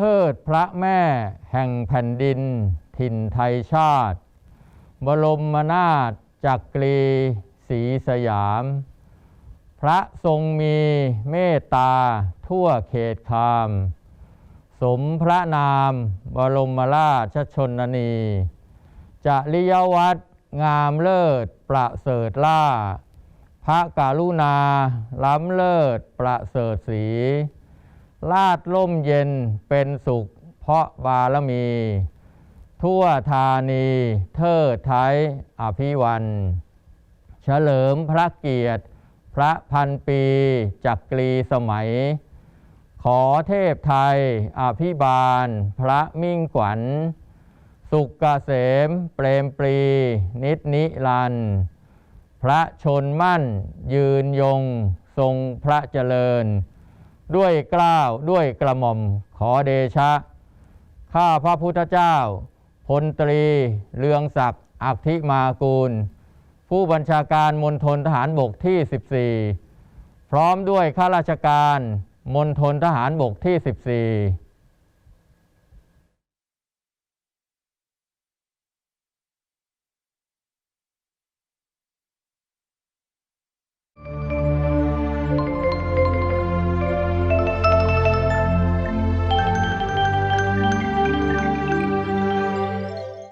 เทิดพระแม่แห่งแผ่นดิน ถิ่นไทยชาติ บรมนาถจักรีศรีสยาม พระทรงมีเมตตาทั่วเขตคาม สมพระนามบรมราชชนนีจริยวัตรงามเลิศประเสริฐล่า พระกรุณาล้ำเลิศประเสริฐสี ลาดล่มเย็นเป็นสุข เพราะบารมี ทั่วธานีเทิดไทยอภิวัน เฉลิมพระเกียรติ พระพันปีจักรีสมัย ขอเทพไทยอภิบาล พระมิ่งขวัญ สุกเกษมเปรมปรี นิดนิรัน พระชนมั่นยืนยงทรงพระเจริญ ด้วยกล้าวด้วยกระหม่อมขอเดชะ ข้าพระพุทธเจ้า พลตรีเลืองศักดิ์อักธิมากูล ผู้บัญชาการมณฑลทหารบกที่ 14 พร้อมด้วยข้าราชการมณฑลทหารบกที่ 14